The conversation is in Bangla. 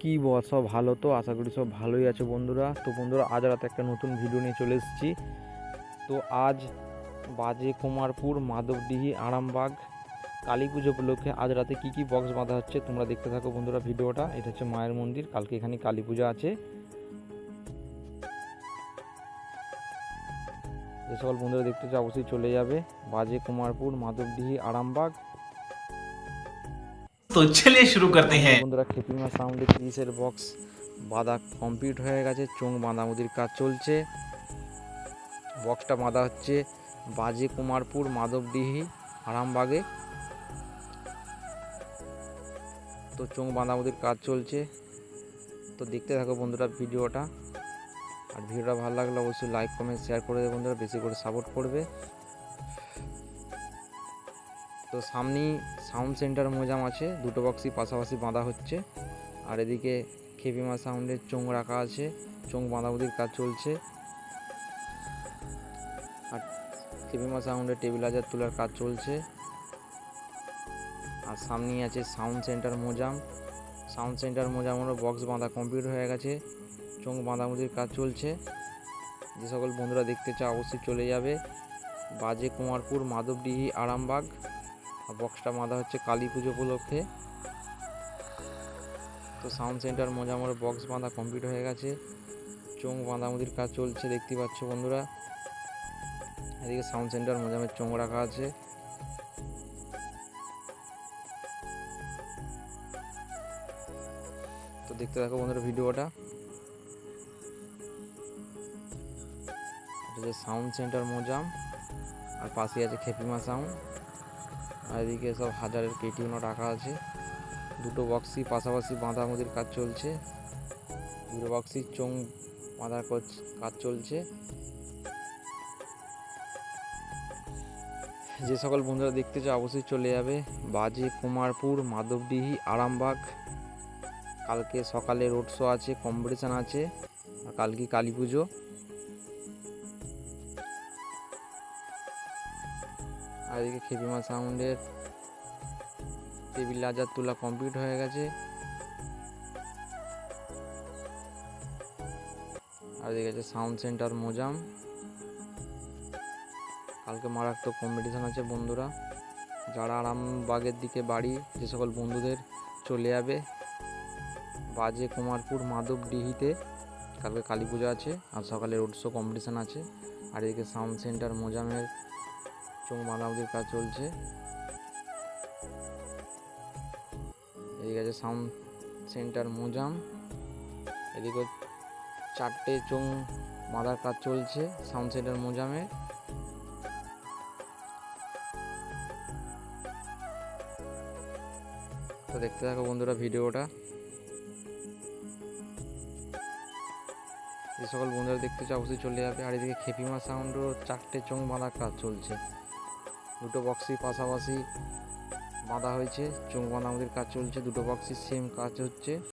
কি বল সব ভালো তো? আশা করি সব ভালোই আছে বন্ধুরা। তো বন্ধুরা, আজ রাতে একটা নতুন ভিডিও নিয়ে চলে এসেছি। তো আজ বাজে কুমারপুর, মাধবডিহি, আরামবাগ কালী পুজো উপলক্ষে আজ রাতে কী কী বক্স বাঁধা হচ্ছে তোমরা দেখতে থাকো বন্ধুরা ভিডিওটা। এটা হচ্ছে মায়ের মন্দির, কালকে এখানে কালী পূজা আছে। যে সকল বন্ধুরা দেখতে চাও, অবশ্যই চলে যাবে। বাজে কুমারপুর, মাধবডিহি, আরামবাগ। तो चलिए शुरू करते हैं বন্ধুরা খেপিমা সাউন্ডে তিরিশের বক্স বাঁধা কমপ্লিট হয়ে গেছে চোং বাঁধামুদির কাজ চলছে বক্সটা বাঁধা হচ্ছে বাজে কুমারপুর মাধবডিহি আরামবাগে তো চোং বাঁধামুদির কাজ চলছে তো দেখতে থাকো বন্ধুরা ভিডিওটা আর ভিডিওটা ভালো লাগলে অবশ্যই লাইক কমেন্ট শেয়ার করে দেবে বন্ধুরা বেশি করে সাপোর্ট করবে তো সামনেই সাউন্ড সেন্টার মোজাম আছে, দুটো বক্সই পাশাপাশি বাঁধা হচ্ছে। আর এদিকে খেপিমা সাউন্ডের চোং রাখা আছে চোং বাঁধাবুদির কাজ চলছে। আর খেপিমা সাউন্ডের টেবিল হাজার তোলার কাজ চলছে। আর সামনেই আছে sound centre Mozam. Sound centre মোজামেরও box বাঁধা কমপ্লিট হয়ে গেছে। চোং বাঁধাবুদির কাজ চলছে। যে সকল বন্ধুরা দেখতে চাও অবশ্যই চলে যাবে। বাজে কুমারপুর, মাধবডিহি, আরামবাগ। আর বক্সটা বাঁধা হচ্ছে কালী পুজো উপলক্ষে। তো সাউন্ড সেন্টার মোজামোড়ে বক্স বাঁধা কমপ্লিট হয়ে গেছে। চোং বাঁধামুদির কাজ চলছে, দেখতে পাচ্ছ বন্ধুরা। এদিকে সাউন্ড সেন্টার মোজামের চোং রাখা আছে। তো দেখতে থাকো বন্ধুরা ভিডিওটা। সাউন্ড সেন্টার মোজাম আর পাশে আছে খেপিমা সাউন্ড আর এদিকে সব হাজারের কেটিউনও রাখা আছে। দুটো বক্সই পাশাপাশি বাঁধামুদির কাজ চলছে। দুটো বক্সই চোং বাঁধার কাজ চলছে। যে সকল বন্ধুরা দেখতে চাও অবশ্যই চলে যাবে। বাজে কুমারপুর, মাধবডিহি, আরামবাগ। কালকে সকালে রোড শো আছে কম্পিটিশান আছে। আর কালকে কালী পুজো। আর এদিকে খেপিমা সাউন্ডের টেবিল রাজার তোলা কমপ্লিট হয়ে গেছে। আর এদিকে আছে সাউন্ড সেন্টার মোজাম। কালকে মারাত্মক কম্পিটিশান আছে বন্ধুরা। যারা আরামবাগের দিকে বাড়ি, যে সকল বন্ধুদের চলে যাবে, বাজে কুমারপুর মাধব ডিহিতে, কালকে কালী পুজো আছে, আর সকালে রোড শো কম্পিটিশান আছে। আর এদিকে সাউন্ড সেন্টার মোজামের চোখ বাঁধাবুদির কাজ চলছে। এদিকে আছে সাউন্ড সেন্টার মোজাম। এদিকে চারটে চোং বাঁধার কাজ চলছে সাউন্ড সেন্টার মোজামে। তো দেখতে থাকো বন্ধুরা ভিডিওটা। যে সকল বন্ধুরা দেখতে চাও, অবশ্যই চলে যাবে। আর এদিকে খেপিমা সাউন্ডও চারটে চোং বাঁধার কাজ চলছে। দুটো বক্সই পাশাপাশি বাঁধা হয়েছে। বাঁধা আমাদের কাজ চলছে দুটো বক্সই সেম কাজ হচ্ছে।